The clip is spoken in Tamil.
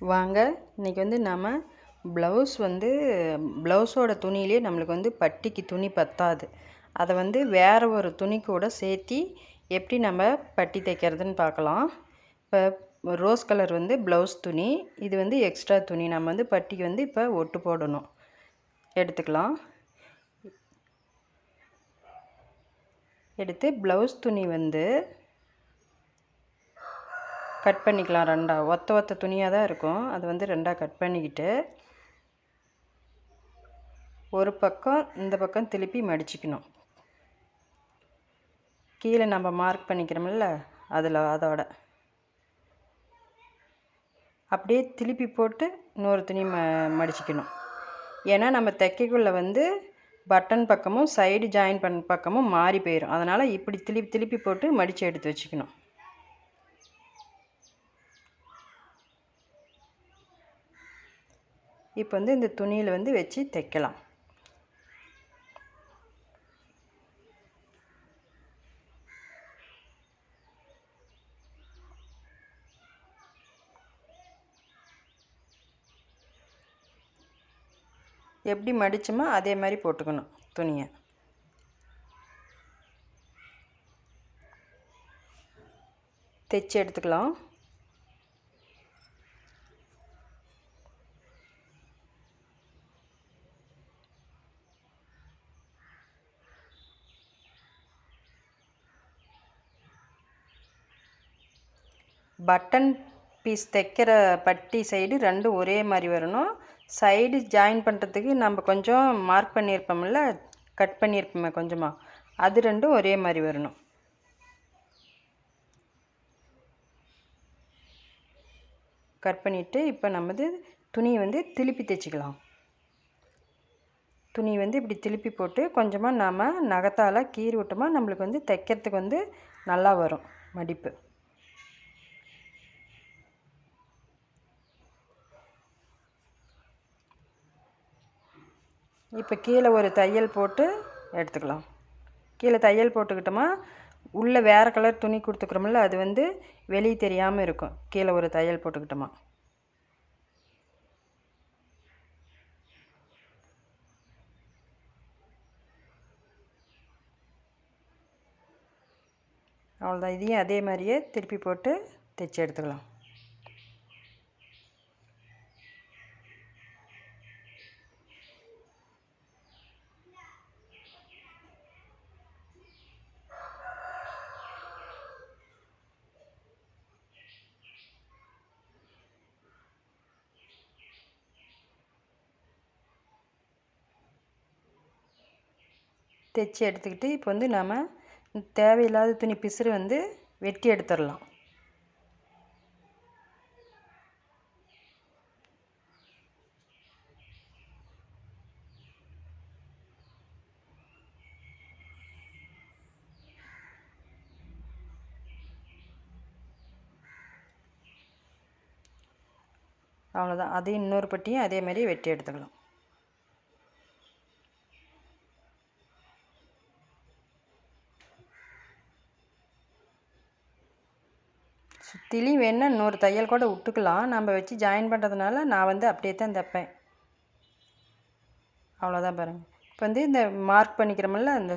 வாங்க இன்றைக்கி வந்து நாம் ப்ளவுஸ் வந்து ப்ளவுஸோட துணியிலே நம்மளுக்கு வந்து பட்டிக்கு துணி பத்தாது. அதை வந்து வேறு ஒரு துணி கூட சேர்த்தி எப்படி நம்ம பட்டி தைக்கிறதுன்னு பார்க்கலாம். இப்போ ரோஸ் கலர் வந்து ப்ளவுஸ் துணி இது வந்து எக்ஸ்ட்ரா துணி. நம்ம வந்து பட்டிக்கு வந்து இப்போ ஒட்டு போடணும். எடுத்துக்கலாம். எடுத்து ப்ளவுஸ் துணி வந்து கட் பண்ணிக்கலாம் ரெண்டாக ஒத்த ஒத்த துணியாக தான் இருக்கும். அது வந்து ரெண்டாக கட் பண்ணிக்கிட்டு ஒரு பக்கம் இந்த பக்கம் திருப்பி மடிச்சுக்கணும். கீழே நம்ம மார்க் பண்ணிக்கிறோமில்ல அதில் அதோட. அப்படியே திருப்பி போட்டு இன்னொரு துணி ம மடிச்சுக்கணும். ஏன்னா நம்ம தைக்கக்குள்ளே வந்து பட்டன் பக்கமும் சைடு ஜாயின் பண்ண பக்கமும் மாறி போயிடும் அதனால் இப்படி திருப்பி திருப்பி போட்டு மடித்து எடுத்து வச்சுக்கணும். இப்போ வந்து இந்த துணியில் வந்து வச்சு தைக்கலாம். எப்படி மடித்தோமோ அதே மாதிரி போட்டுக்கணும் துணியை. தைச்சி எடுத்துக்கலாம். பட்டன் பீஸ் தைக்கிற பட்டி சைடு ரெண்டும் ஒரே மாதிரி வரணும். சைடு ஜாயின் பண்ணுறதுக்கு நம்ம கொஞ்சம் மார்க் பண்ணியிருப்போம்ல கட் பண்ணியிருப்போமே கொஞ்சமாக அது ரெண்டும் ஒரே மாதிரி வரணும். கட் பண்ணிவிட்டு இப்போ நமது துணி வந்து திருப்பி தைச்சிக்கலாம். துணி வந்து இப்படி திருப்பி போட்டு கொஞ்சமாக நாம் நகத்தால் கீறி விட்டோமா நம்மளுக்கு வந்து தைக்கிறதுக்கு வந்து நல்லா வரும் மடிப்பு. இப்போ கீழே ஒரு தையல் போட்டு எடுத்துக்கலாம். கீழே தையல் போட்டுக்கிட்டோமா உள்ளே வேறு கலர் துணி கொடுத்துக்கிறோம்ல அது வந்து வெளியே தெரியாமல் இருக்கும். கீழே ஒரு தையல் போட்டுக்கிட்டோமா. அவ்வளோதான் இதையும் அதே மாதிரியே திருப்பி போட்டு தைச்சி எடுத்துக்கலாம். தைச்சி எடுத்துக்கிட்டு இப்போ வந்து நாம் தேவையில்லாத துணி பிசுறு வந்து வெட்டி எடுத்துடலாம். அவ்வளோதான் அதையும் இன்னொரு பட்டியும் அதே மாதிரி வெட்டி எடுத்துக்கலாம். சுற்றிலையும் வேணால் இன்னொரு தையல் கூட விட்டுக்கலாம் நம்ம வச்சு ஜாயின் பண்ணுறதுனால நான் வந்து அப்படியே தான் தைப்பேன். அவ்வளோதான் பாருங்கள் இப்போ வந்து இந்த மார்க் பண்ணிக்கிறோமில்ல அந்த